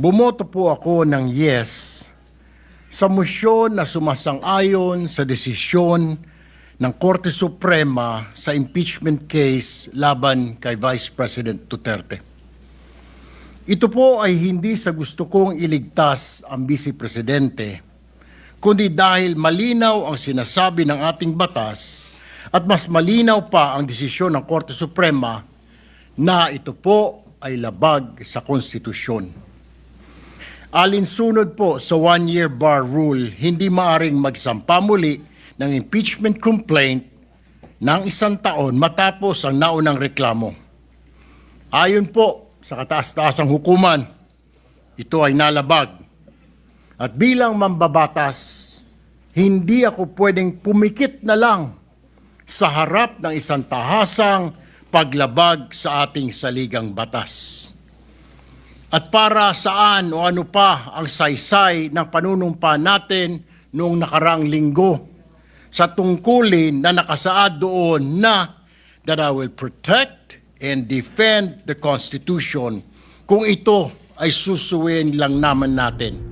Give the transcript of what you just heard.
Bumoto po ako ng yes sa motion na sumasang-ayon sa desisyon ng Korte Suprema sa impeachment case laban kay Vice President Duterte. Ito po ay hindi sa gusto kong iligtas ang Vice Presidente, kundi dahil malinaw ang sinasabi ng ating batas at mas malinaw pa ang desisyon ng Korte Suprema na ito po ay labag sa konstitusyon. Alinsunod po sa one-year bar rule, hindi maaring magsampa muli ng impeachment complaint ng isang taon matapos ang naunang reklamo. Ayon po sa kataas-taasang hukuman, ito ay nalabag. At bilang mambabatas, hindi ako pwedeng pumikit na lang sa harap ng isang tahasang paglabag sa ating saligang batas. At para saan o ano pa ang saysay ng panunumpa natin noong nakarang linggo sa tungkulin na nakasaad doon na that I will protect and defend the Constitution kung ito ay susuwin lang naman natin.